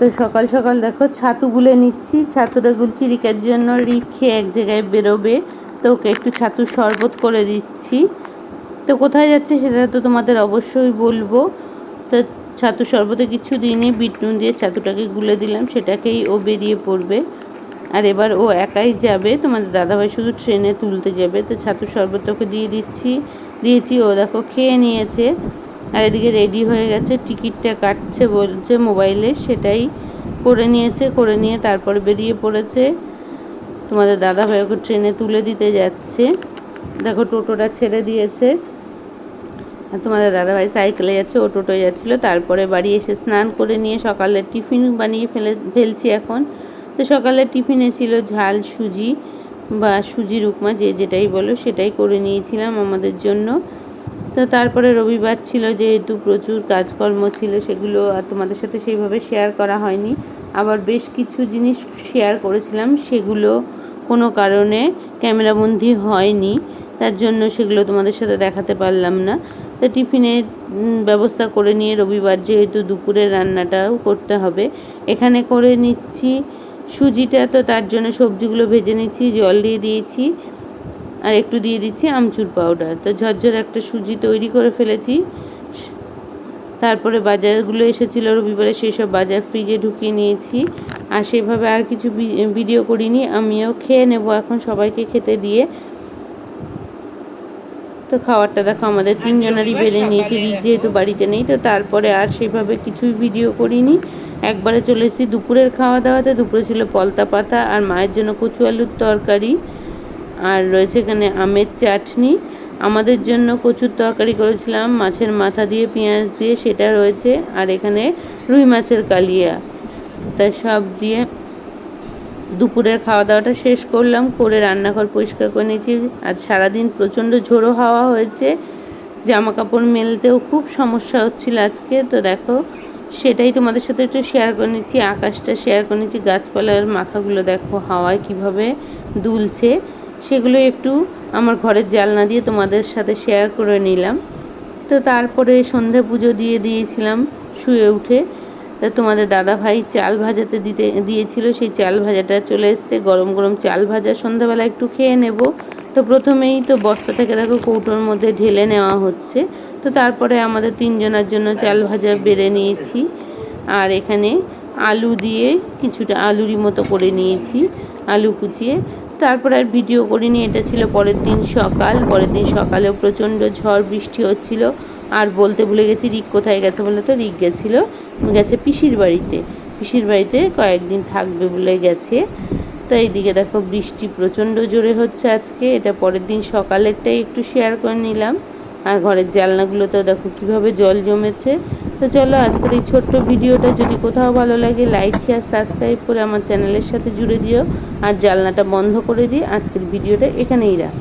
সকাল সকাল দেখো, ছাতু গুলে নিচ্ছি। ছাতুটা গুলছি, রিকার জন্য রিক এক জায়গায় বেরোবে। তো ওকে একটু ছাতুর শরবত করে দিচ্ছি। তো কোথায় যাচ্ছে সেটা তো তোমাদের অবশ্যই বলব। তো ছাতু শরবতে কিছু দিনই বিট নুন দিয়ে ছাতুটাকে গুলে দিলাম। সেটাকেই ও বেরিয়ে পড়বে। আর এবার ও একাই যাবে। তোমাদের দাদাভাই শুধু ট্রেনে তুলতে যাবে। তো ছাতু শরবত ওকে দিয়ে দিচ্ছি। দিয়েছি, ও দেখো খেয়ে নিয়েছে। আর এদিকে রেডি হয়ে গেছে, টিকিটটা কাটছে বলছে মোবাইলে সেটাই করে নিয়েছে, করে নিয়ে তারপরে বেরিয়ে পড়েছে। তোমাদের দাদা ভাই ওকে ট্রেনে তুলে দিতে যাচ্ছে। দেখো টোটোটা ছেড়ে দিয়েছে। আর তোমাদের দাদাভাই সাইকেলে যাচ্ছে, ও টোটোয় যাচ্ছিল। তারপরে বাড়ি এসে স্নান করে নিয়ে সকালে টিফিন বানিয়ে ফেলে, ফেলছি এখন। তো সকালে টিফিনে ছিল ঝাল, সুজি বা সুজির উপমা যে যেটাই বলো সেটাই করে নিয়েছিলাম আমাদের জন্য। তো তারপরে রবিবার ছিল, যেহেতু প্রচুর কাজকর্ম ছিল, সেগুলো আর তোমাদের সাথে সেইভাবে শেয়ার করা হয়নি। আবার বেশ কিছু জিনিস শেয়ার করেছিলাম, সেগুলো কোনো কারণে ক্যামেরাবন্দি হয়নি, তার জন্য সেগুলো তোমাদের সাথে দেখাতে পারলাম না। তো টিফিনের ব্যবস্থা করে নিয়ে রবিবার যেহেতু দুপুরের রান্নাটাও করতে হবে, এখানে করে নিচ্ছি সুজিটা, তো তার জন্য সবজিগুলো ভেজে নিচ্ছি, জল দিয়ে দিয়েছি। আর একটু দিয়ে দিচ্ছি আমচুর পাউডার তো ঝরঝর একটা সুজি তৈরি করে ফেলেছি। তারপরে বাজারগুলো এসেছিল রবিবারে সেই সব বাজার ফ্রিজে ঢুকিয়ে নিয়েছি। আর সেভাবে আর কিছু ভিডিও করিনি আমিও খেয়ে নেব এখন সবাইকে খেতে দিয়ে। তো খাবারটা দেখো আমাদের তিনজনেরই বেড়ে নিয়েছি যেহেতু বাড়িতে নেই তো তারপরে আর সেভাবে কিছুই ভিডিও করিনি। একবারে চলে এসেছি দুপুরের খাওয়া দাওয়াতে দুপুরে ছিল পলতা পাতা আর মায়ের জন্য কচু আলুর তরকারি। আর রয়েছে এখানে আমের চাটনি। আমাদের জন্য কচুর তরকারি করেছিলাম, মাছের মাথা দিয়ে, পেঁয়াজ দিয়ে, সেটা রয়েছে। আর এখানে রুই মাছের কালিয়া। তাই সব দিয়ে দুপুরের খাওয়া দাওয়াটা শেষ করলাম, করে রান্নাঘর পরিষ্কার করে নিয়েছি। আজ সারাদিন প্রচণ্ড ঝোড়ো হাওয়া হয়েছে জামা কাপড় মেলতেও খুব সমস্যা হচ্ছিল আজকে। তো দেখো, সেটাই তোমাদের সাথে একটু শেয়ার করে নিচ্ছি, আকাশটা শেয়ার করে নিচ্ছি, গাছপালার মাথাগুলো দেখো হাওয়ায় কীভাবে দুলছে। সেগুলো একটু আমার ঘরের জালনা দিয়ে তোমাদের সাথে শেয়ার করে নিলাম। তো তারপরে সন্ধে পুজো দিয়ে দিয়েছিলাম, শুয়ে উঠে। তা তোমাদের দাদা ভাই চাল ভাজাতে দিতে, দিয়েছিল, সেই চাল ভাজাটা চলে এসছে। গরম গরম চাল ভাজা সন্ধ্যাবেলা একটু খেয়ে নেব। তো প্রথমেই তো বস্তা থেকে দেখো কৌটোর মধ্যে ঢেলে নেওয়া হচ্ছে। তো তারপরে আমাদের তিনজনের জন্য চাল ভাজা বেড়ে নিয়েছি। আর এখানে আলু দিয়ে কিছুটা আলুরই মতো করে নিয়েছি, আলু কুচিয়ে। তারপর আর ভিডিও করিনি, এটা ছিল পরের দিন সকাল। পরের দিন সকালেও প্রচণ্ড ঝড়, বৃষ্টি হচ্ছিল। আর বলতে ভুলে গেছি, রিক কোথায় গেছে বলে তো রিক গেছিল। গেছে পিসির বাড়িতে। পিসির বাড়িতে কয়েকদিন থাকবে বলে গেছে। তো এইদিকে দেখো, বৃষ্টি প্রচণ্ড জোরে হচ্ছে আজকে। এটা পরের দিন সকালেরটাই একটু শেয়ার করে নিলাম। আর ঘরের জালনাগুলোতেও দেখো কীভাবে জল জমেছে। তো চলো আজকের এই ছোট্ট ভিডিওটা যদি কোথাও ভালো লাগে লাইক শেয়ার সাবস্ক্রাইব করে আমার চ্যানেলের সাথে জুড়ে দিও। আর জালনাটা বন্ধ করে দিই। আজকের ভিডিওটা এখানেই রাখ